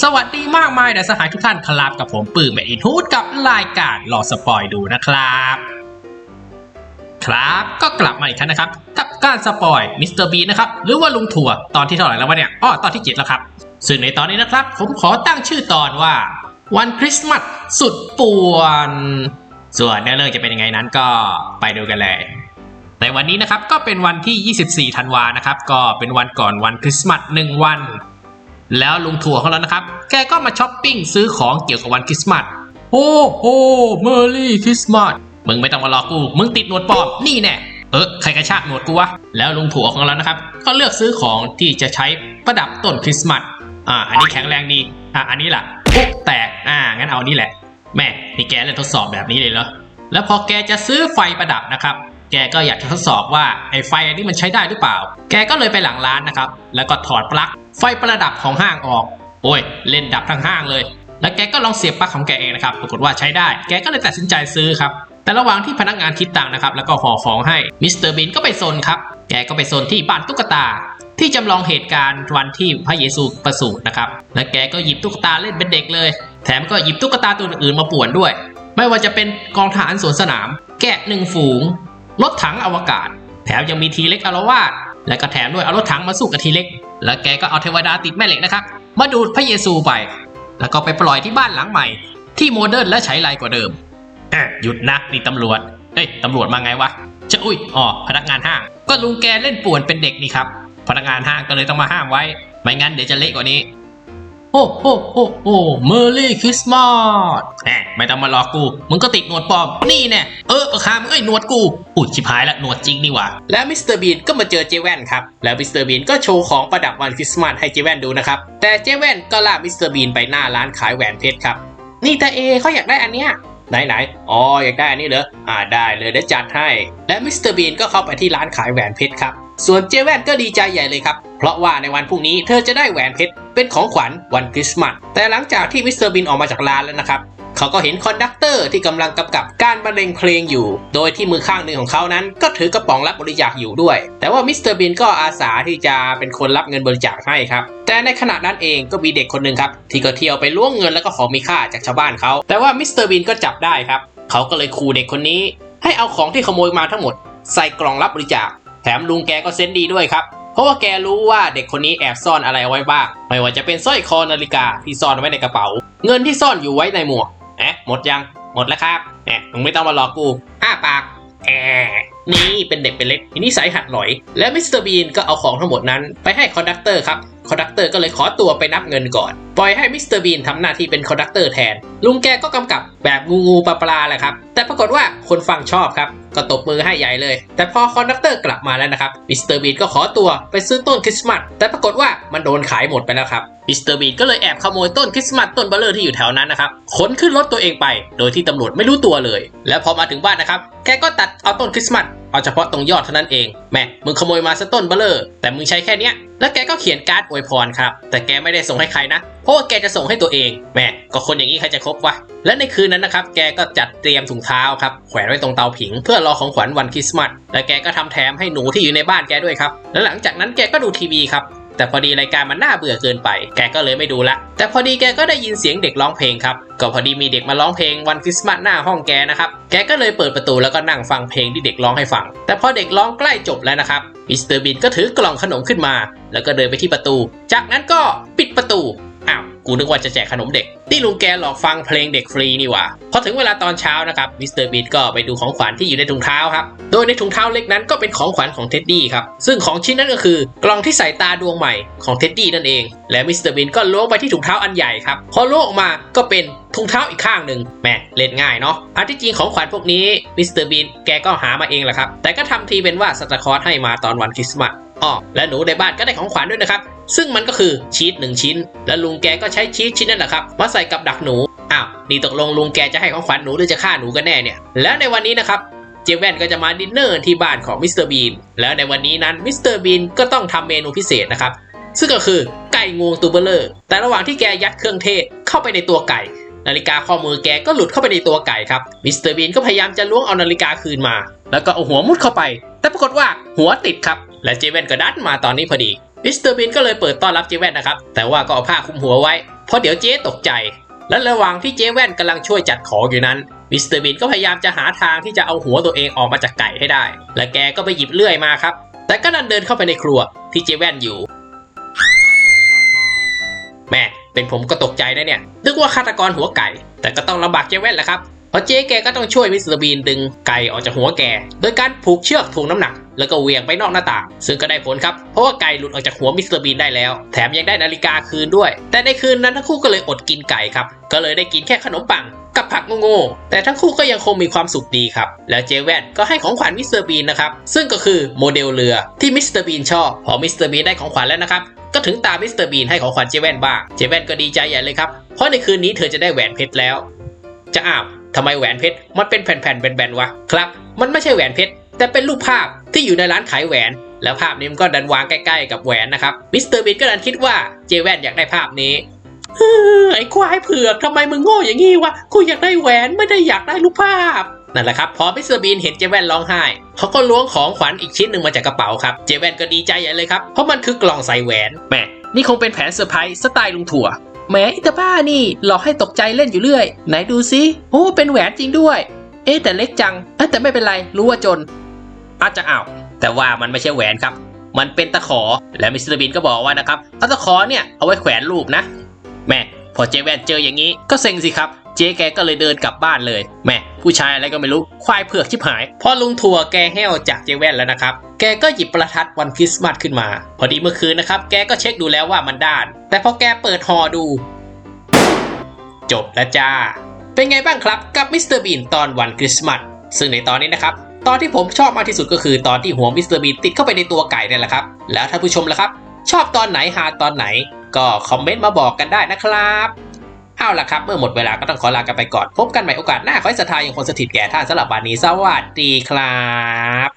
สวัสดีมากมายนะสหายทุกท่านครับกับผมปื้มแมอินทูดกับรายการรอสปอยดูนะครับ ครับก็กลับมาอีกครั้งนะครับ กับการสปอยมิสเตอร์บีนะครับหรือว่าลุงถั่วตอนที่เท่าไหร่แล้ววะเนี่ยอ้อตอนที่เจ็ดแล้วครับ ซึ่งในตอนนี้นะครับ ผมขอตั้งชื่อตอนว่า วันคริสต์มาสสุดป่วน ส่วนเนื้อเรื่องจะเป็นยังไงนั้นก็ไปดูกันเลยในวันนี้นะครับก็เป็นวันที่ 24 ธันวานะครับก็เป็นวันก่อนวันคริสต์มาสหนึ่งวัน แล้วลุงถั่วของเรานะครับ แกก็มาช้อปปิ้งซื้อของเกี่ยวกับวันคริสต์มาส โอ้โหเมอร์รี่คริสต์มาส มึงไม่ต้องมารอกู มึงติดหนวดปลอม นี่แน่ เออใครกระชากหนวดกูวะ แล้วลุงถั่วของเรานะครับ ก็เลือกซื้อของที่จะใช้ประดับต้นคริสต์มาส อ่า อันนี้แข็งแรงดี อ่าอันนี้ล่ะปุ๊บแตก อ่า งั้นเอานี่แหละ แม่นี่แกเล่นทดสอบแบบนี้เลยเหรอ แล้วพอแกจะซื้อไฟประดับนะครับ แกก็อยากจะทดสอบว่าไอ้ไฟอันนี้มันใช้ได้หรือเปล่า แกก็เลยไปหลังร้านนะครับ แล้วก็ถอดปลั๊กไฟประดับของห้างออก โอ้ย เล่นดับทั้งห้างเลย แล้วแกก็ลองเสียบปลั๊กของแกเองนะครับ ปรากฏว่าใช้ได้ แกก็เลยตัดสินใจซื้อครับ แต่ระหว่างที่พนักงานคิดตังค์นะครับ แล้วก็ห่อของให้ มิสเตอร์บินก็ไปโซนครับ แกก็ไปโซนที่บ้านตุ๊กตา ที่จำลองเหตุการณ์วันที่พระเยซูประสูตินะครับ และแกก็หยิบตุ๊กตาเล่นเป็นเด็กเลย แถมก็หยิบตุ๊กตาตัวอื่นมาป่วนด้วย ไม่ว่าจะเป็นกองทหารสวนสนาม แกะหนึ่งฝูง รถถังอวกาศ แถมยังมีทีเล็กอารวาสและก็แถมด้วยเอารถถังมาสู้กับทีเล็ก แล้วแกก็เอาเทวดาติดแม่เหล็กนะครับ มาดูดพระเยซูไป แล้วก็ไปปล่อยที่บ้านหลังใหม่ ที่โมเดิร์นและใช้ไรกว่าเดิมอะหยุดนะนี่ตำรวจเอ้ยตำรวจมาไงวะจะอุ้ยอ๋อพนักงานห้าง ก็ลุงแกเล่นป่วนเป็นเด็กนี่ครับพนักงานห้างก็เลยต้องมาห้ามไว้ ไม่งั้นเดี๋ยวจะเละกว่านี้ โอ้โหโอ้โหเมอร์รี่คริสต์มาสแหมไม่ต้องมาหลอกกู มึงก็ติดหนวดปลอม นี่แน่เออเออคามเอ้ยหนวดกูอุยชิบหายละหนวดจริงนี่หว่า แล้วมิสเตอร์บีนก็มาเจอเจแว่นครับ แล้วมิสเตอร์บีนก็โชว์ของประดับวันคริสต์มาสให้เจแว่นดูนะครับ แต่เจแว่นก็ลากมิสเตอร์บีนไปหน้าร้านขายแหวนเพชรครับ นี่ตาเอเขาอยากได้อันเนี้ย ไหนไหนอ๋ออยากได้อันนี้เหรออ่าได้เลยเดี๋ยวจัดให้ และมิสเตอร์บีนก็เข้าไปที่ร้านขายแหวนเพชรครับ ส่วนเจแวนก็ดีใจใหญ่เลยครับ เพราะว่าในวันพรุ่งนี้เธอจะได้แหวนเพชรเป็นของขวัญวันคริสต์มาสแต่หลังจากที่มิสเตอร์บีนออกมาจากร้านแล้วนะครับ เขาก็เห็นคอนดักเตอร์ที่กำลังกำกับการบรรเลงเพลงอยู่ โดยที่มือข้างหนึ่งของเขานั้น ก็ถือกระป๋องรับบริจาคอยู่ด้วย แต่ว่ามิสเตอร์บีนก็อาสาที่จะเป็นคนรับเงินบริจาคให้ครับ แต่ในขณะนั้นเองก็มีเด็กคนหนึ่งครับ ที่ก็เที่ยวไปล่วงเงินแล้วก็ของมีค่าจากชาวบ้านเขา แต่ว่ามิสเตอร์บีนก็จับได้ครับ เขาก็เลยขู่เด็กคนนี้ ให้เอาของที่ขโมยมาทั้งหมด ใส่กล่องรับบริจาค แถมลุงแกก็เซนดีด้วยครับเพราะว่าแกรู้ว่าเด็กคนนี้แอบซ่อนอะไรไว้บ้าง ไม่ว่าจะเป็นสร้อยคอนาฬิกาที่ซ่อนไว้ในกระเป๋า เงินที่ซ่อนอยู่ไว้ในหมวก อะหมดยังหมดแล้วครับเนี่ยมึงไม่ต้องมาหลอกกูอ้าปากแอะนี่เป็นเด็กเป็นเล็กมีนิสัยหัดหลอย และมิสเตอร์บีนก็เอาของทั้งหมดนั้นไปให้คอนดักเตอร์ครับ คอนดักเตอร์ก็เลยขอตัวไปนับเงินก่อน ปล่อยให้มิสเตอร์บีนทำหน้าที่เป็นคอนดักเตอร์แทน ลุงแกก็กำกับแบบงูงูปลาปลาแหละครับ แต่ปรากฏว่าคนฟังชอบครับ ก็ตบมือให้ใหญ่เลย แต่พอคอนดักเตอร์กลับมาแล้วนะครับมิสเตอร์บีนก็ขอตัวไปซื้อต้นคริสต์มาสแต่ปรากฏว่ามันโดนขายหมดไปแล้วครับมิสเตอร์บีนก็เลยแอบขโมยต้นคริสต์มาสต้นเบลเลอร์ที่อยู่แถวนั้นนะครับขนขึ้นรถตัวเองไป โดยที่ตำรวจไม่รู้ตัวเลย แล้วพอมาถึงบ้านนะครับแกก็ตัดเอาต้นคริสต์มาส เอาเฉพาะตรงยอดเท่านั้นเองแม่มึงขโมยมาซะต้นเบลเลอร์แต่มึงใช้แค่เนี้ยแล้วแกก็เขียนการ์ดอวยพรครับ แต่แกไม่ได้ส่งให้ใครนะ เพราะว่าแกจะส่งให้ตัวเอง แม่ก็คนอย่างนี้ใครจะคบวะ และในคืนนั้นนะครับ แกก็จัดเตรียมถุงเท้าครับ แขวนไว้ตรงเตาผิง เพื่อรอของขวัญวันคริสต์มาส และแกก็ทำแถมให้หนูที่อยู่ในบ้านแกด้วยครับ แล้วหลังจากนั้นแกก็ดูทีวีครับ แต่พอดีรายการมันน่าเบื่อเกินไป แกก็เลยไม่ดูละ แต่พอดีแกก็ได้ยินเสียงเด็กร้องเพลงครับ ก็พอดีมีเด็กมาร้องเพลงวันคริสต์มาสหน้าห้องแกนะครับ แกก็เลยเปิดประตูแล้วก็นั่งฟังเพลงที่เด็กร้องให้ฟัง แต่พอเด็กร้องใกล้จบแล้วนะครับ มิสเตอร์บินก็ถือกล่องขนมขึ้นมา แล้วก็เดินไปที่ประตู จากนั้นก็ปิดประตู กูนึกว่าจะแจกขนมเด็ก นี่ลุงแกหลอกฟังเพลงเด็กฟรีนี่หว่า พอถึงเวลาตอนเช้านะครับมิสเตอร์บีทก็ไปดูของขวัญที่อยู่ในถุงเท้าครับ โดยในถุงเท้าเล็กนั้นก็เป็นของขวัญของเท็ดดี้ครับ ซึ่งของชิ้นนั้นก็คือกล่องที่ใส่ตาดวงใหม่ของเท็ดดี้นั่นเอง และมิสเตอร์บีนก็ล้วงไปที่ถุงเท้าอันใหญ่ครับ พอล้วงออกมาก็เป็นถุงเท้าอีกข้างหนึ่งแหมเล่นง่ายเนาะอันที่จริงของขวัญพวกนี้มิสเตอร์บีนแกก็หามาเองแหละครับ แต่ก็ทำทีเป็นว่าสตาร์คอร์สให้มาตอนวันคริสต์มาสอ๋อและหนูในบ้านก็ได้ของขวัญด้วยนะครับ ซึ่งมันก็คือชีสหนึ่งชิ้น และลุงแกก็ใช้ชีสชิ้นนั่นแหละครับมาใส่กับดักหนูอ้าวนี่ตกลงลุงแกจะให้ของขวัญหนูหรือจะฆ่าหนูกันแน่เนี่ย แล้วในวันนี้นะครับเจแวนก็จะมาดินเนอร์ที่บ้านของมิสเตอร์บีนแล้วในวันนี้นั้นมิสเตอร์บีนก็ต้องทำเมนูพิเศษนะครับซึ่งก็คือไก่งวงตัวเบลเลอร์ แต่ระหว่างที่แกยัดเครื่องเทศเข้าไปในตัวไก่ นาฬิกาข้อมือแกก็หลุดเข้าไปในตัวไก่ครับมิสเตอร์บีนก็พยายามจะล้วงเอานาฬิกาคืนมา แล้วก็เอาหัวมุดเข้าไป แต่ปรากฏว่าหัวติดครับ และเจเวนก็ดันมาตอนนี้พอดี มิสเตอร์บีนก็เลยเปิดต้อนรับเจเวนนะครับ แต่ว่าก็เอาผ้าคลุมหัวไว้ เพราะเดี๋ยวเจ๊ตกใจ และระหว่างที่เจแว่นกำลังช่วยจัดของอยู่นั้น มิสเตอร์บีนก็พยายามจะหาทางที่จะเอาหัวตัวเองออกมาจากไก่ให้ได้ และแกก็ไปหยิบเลื่อยมาครับ แต่ก็ดันเดินเข้าไปในครัวที่เจแว่นอยู่ แม่เป็นผมก็ตกใจนะเนี่ย นึกว่าฆาตกรหัวไก่ แต่ก็ต้องลำบากเจแว่นแหละครับ เพราะเจ๊แกก็ต้องช่วยมิสเตอร์บีนดึงไก่ออกจากหัวแก โดยการผูกเชือกถ่วงน้ำหนัก แล้วก็เวียงไปนอกหน้าต่าง ซึ่งก็ได้ผลครับ เพราะว่าไก่หลุดออกจากหัวมิสเตอร์บีนได้แล้ว แถมยังได้นาฬิกาคืนด้วย แต่ในคืนนั้นทั้งคู่ก็เลยอดกินไก่ครับ ก็เลยได้กินแค่ขนมปังกับผักโง่ๆแต่ทั้งคู่ก็ยังคงมีความสุขดีครับ แล้วเจแวนก็ให้ของขวัญมิสเตอร์บีนนะครับ ซึ่งก็คือโมเดลเรือที่มิสเตอร์บีนชอบ พอมิสเตอร์บีนได้ของขวัญแล้วนะครับ ก็ถึงตามิสเตอร์บีนให้ของขวัญเจแวนบ้าง เจแวนก็ดีใจใหญ่เลยครับ เพราะในคืนนี้เธอจะได้แหวนเพชรแล้ว จะอ้าวทำไมแหวนเพชรมันเป็นแผ่นๆแบนๆวะ ครับ มันไม่ใช่แหวนเพชร แต่เป็นรูปภาพ ที่อยู่ในร้านขายแหวน แล้วภาพนี้มันก็ดันวางใกล้ๆกับแหวนนะครับมิสเตอร์บีนก็ดันคิดว่าเจแวนอยากได้ภาพนี้ไอ้ควายเผือกทำไมมึงโง่อย่างงี้วะกูอยากได้แหวนไม่ได้อยากได้รูปภาพนั่นแหละครับพอมิสเตอร์บีนเห็นเจแวนร้องไห้เขาก็ล้วงของขวัญอีกชิ้นหนึ่งมาจากกระเป๋าครับเจแวนก็ดีใจใหญ่เลยครับเพราะมันคือกล่องใส่แหวนแหมนี่คงเป็นแผนเซอร์ไพรส์สไตล์ลุงถั่วแหมอิตาบ้านี่หลอกให้ตกใจเล่นอยู่เรื่อย ไหนดูซิโอ้เป็นแหวนจริงด้วย เอ๊แต่เล็กจังแต่ไม่เป็นไรรู้ว่าจน อาจจะอ้าวแต่ว่ามันไม่ใช่แหวนครับ มันเป็นตะขอและมิสเตอร์บีนก็บอกว่านะครับเอาตะขอเนี่ยเอาไว้แขวนรูปนะ แม่พอเจแวนเจออย่างนี้ก็เซ็งสิครับเจ๊แกก็เลยเดินกลับบ้านเลยแม่ผู้ชายอะไรก็ไม่รู้ควายเผือกชิบหาย พอลุงถั่วแกแห้วจากเจแวนแล้วนะครับ แกก็หยิบประทัดวันคริสต์มาสขึ้นมา พอดีเมื่อคืนนะครับ แกก็เช็คดูแล้วว่ามันด้าน แต่พอแกเปิดห่อดู จบแล้วจ้า เป็นไงบ้างครับกับมิสเตอร์บีนตอนวันคริสต์มาสซึ่งในตอนนี้นะครับ ตอนที่ผมชอบมากที่สุดก็คือตอนที่หัวมิสเตอร์บีนติดเข้าไปในตัวไก่นี่แหละครับ แล้วท่านผู้ชมล่ะครับ ชอบตอนไหนหาตอนไหน ก็คอมเมนต์มาบอกกันได้นะครับเอาล่ะครับ เมื่อหมดเวลาก็ต้องขอลากันไปก่อน พบกันใหม่โอกาสหน้าขอให้ศรัทธายังคงสถิตแก่ท่านสำหรับวันนี้สวัสดีครับ